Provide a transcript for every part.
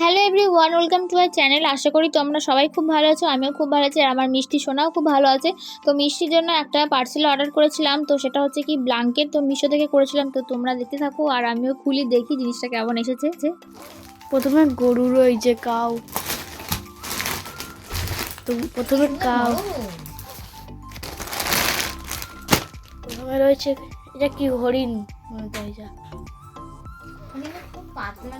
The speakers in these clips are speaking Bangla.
Hello everyone welcome to our channel আশা করি তোমরা সবাই খুব ভালো আছো, আমিও খুব ভালো আছি, আর আমার মিষ্টি সোনাও খুব ভালো আছে। তো মিষ্টির জন্য একটা পার্সেল অর্ডার করেছিলাম, তো সেটা হচ্ছে কি ব্লাঙ্কেট তো মিশো থেকে করেছিলাম, তো তোমরা দেখতে থাকো, আর আমিও খুলি দেখি জিনিসটা কেমন এসেছে। যে প্রথমে গরুর ওই যে কাউ। তো প্রথমে কাউ। প্রথমে রয়েছে, এটা কি হরিণ? মনে হয় যা। খুব পাতলা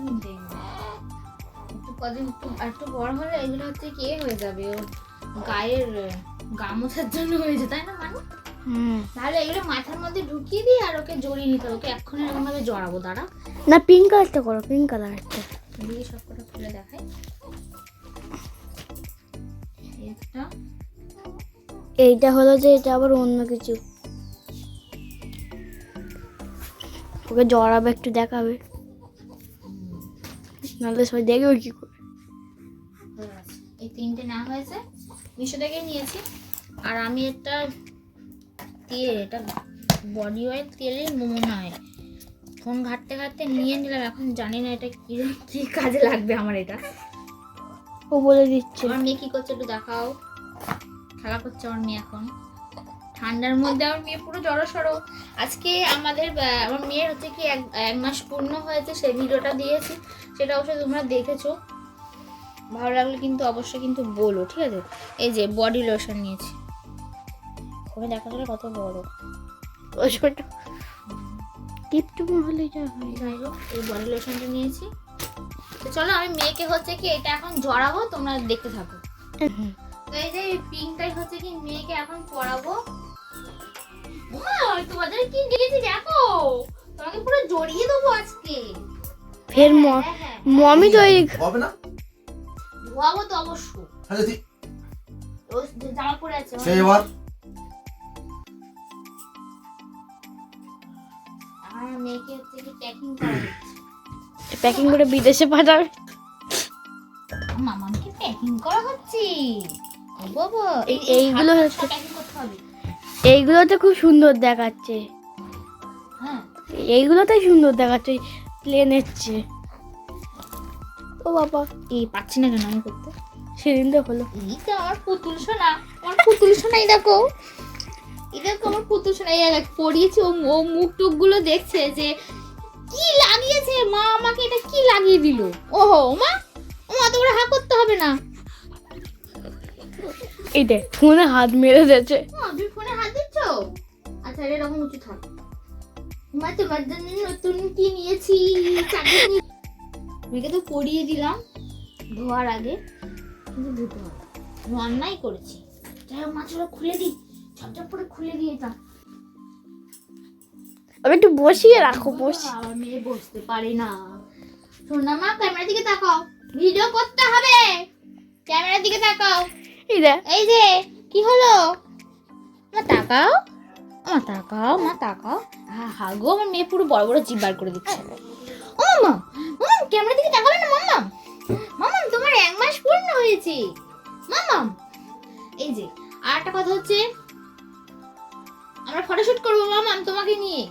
কদিন একটু একটু বড় হলে এগুলো হচ্ছে কি হয়ে যাবে ওর গায়ের গামছার জন্য হয়েছে তাই না হুম। তাহলে এগুলো মাথার মধ্যে ঢুকিয়ে দিই আর ওকে জড়িয়ে নিতে হবে ওকে এক্ষুনি এরকম ভাবে জড়াবো দাঁড়া। না পিঙ্ক কালারটা করো পিঙ্ক কালারটা দিয়ে সব কটা খুলে দেখাই। একটা এইটা হলো যে এটা আবার অন্য কিছু। ওকে জড়াবে একটু দেখাবে। নাহলে সবাই দেখবে কি করে হয়ে গেছে। এই তিনটে না হয়েছে। মিশো থেকে নিয়েছি। আর আমি একটা তেল এটা বডি অয়েল তেলের মনে হয়। ফোন ঘাটতে ঘাটতে নিয়ে নিলাম এখন জানি না এটা কি কি কাজে লাগবে আমার এটা। ও বলে দিচ্ছে। আমার মেয়ে কি করছে একটু দেখাও। খেলা করছে আমার মেয়ে এখন। ঠান্ডার মধ্যে আমার মেয়ে পুরো জড়ো সড়ো আজকে আমাদের আমার মেয়ের হচ্ছে কি এক এক মাস পূর্ণ হয়েছে সেই ভিডিওটা দিয়েছি। সেটা অবশ্যই তোমরা দেখেছ। ভালো লাগলে কিন্তু অবশ্যই কিন্তু বলো ঠিক আছে? এই যে বডি লোশন নিয়েছি। ওকে দেখা গেলে কত বড়। ছোট। হলে যা হয়। যাই হোক এই বডি লোশনটা নিয়েছি। তো চলো আমি মেয়েকে হচ্ছে কি এটা এখন জড়াবো তোমরা দেখতে থাকো। তো এই যে পিঙ্কটাই হচ্ছে কি মেয়েকে এখন পরাবো। তোমাদের কি দিয়েছি দেখো? তোমাকে পুরো জড়িয়ে দেবো আজকে। ফের ম হ্যাঁ, হ্যাঁ, মমি তৈরি হবে না? ধোয়াবো তো অবশ্য। হ্যাঁ যদি ও জামা পরে আছে সে এবার। আমার মেয়েকে হচ্ছে কি প্যাকিং করা প্যাকিং করে বিদেশে পাঠাবে? মামাকে প্যাকিং করা হচ্ছে বাবা এই- এইগুলো হচ্ছে- প্যাকিং করতে হবে। এইগুলোতে খুব সুন্দর দেখাচ্ছে। হ্যাঁ। এইগুলোতে সুন্দর দেখাচ্ছে প্লেনের চেয়ে। ও বাবা। এই পাচ্ছি না কেন আমি করতে? সেদিন তো হলো। এই তো আমার পুতুল সোনা। আমার পুতুল সোনাই দেখো। দেখো আমার পুতুল সোনা। এই দেখ পড়িয়েছি ও ও মুখ টুকগুলো দেখছে যে কি লাগিয়েছে? মা আমাকে এটা কি লাগিয়ে দিল? ওহো মা ও অত বড় হা করতে হবে না। এই দেখ ফোনে হাত মেরে দিয়েছে। মা, তুমি ফোনে হাত দিচ্ছ? আচ্ছা এরকম উঁচু থাক মা তোমার জন্য নতুন কি নিয়েছি? মেয়েকে তো পরিয়ে দিলাম ধোয়ার আগে কিন্তু ধুতে হবে অন্যায় করেছি। যাই হোক মাছগুলো খুলে দিই। ঝপঝপ করে খুলে দিয়ে এটা আমি একটু বসিয়ে রাখো বসি। আমার মেয়ে বসতে পারে না। মা ক্যামেরার দিকে তাকাও। ভিডিও করতে হবে। ক্যামেরার দিকে তাকাও। এই এই যে কি হলো? মা তাকাও। মা তাকাও মা তাকাও। হা হা গো আমার মেয়ে পুরো বড় বড় জিভ বার করে দিচ্ছে। ও মামা মামা ক্যামেরা দিকে তাকাবে না মাম্মা মামাম তোমার এক মাস পূর্ণ হয়েছে। মামাম এই যে আর একটা কথা হচ্ছে, আমরা ফটোশুট করব মামাম তোমাকে নিয়ে।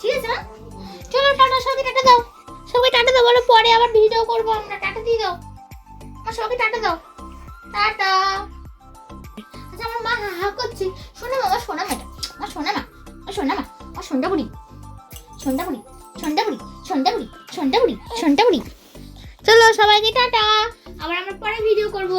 ঠিক আছে না চলো, টাটা, সবাইকে টাটা দাও। সবাই টাটা দাও, বলো, পরে আবার ভিডিও করব আমরা। টাটা দিয়ে দাও। আমার সবাইকে টাটা দাও। টাটা। আচ্ছা আমার মা হা হা করছে। শোনা, মা, শোনা মেটা আমার শোনা, মা। আমার শোনা, মা। আমার সন্ধ্যা বুড়ি সন্ধ্যা বুড়ি সন্ধ্যা বুড়ি সন্ধ্যা বুড়ি সন্ধ্যা বুড়ি সন্ধ্যা বুড়ি চলো সবাইকে টাটা। আবার আমরা পরে ভিডিও করব।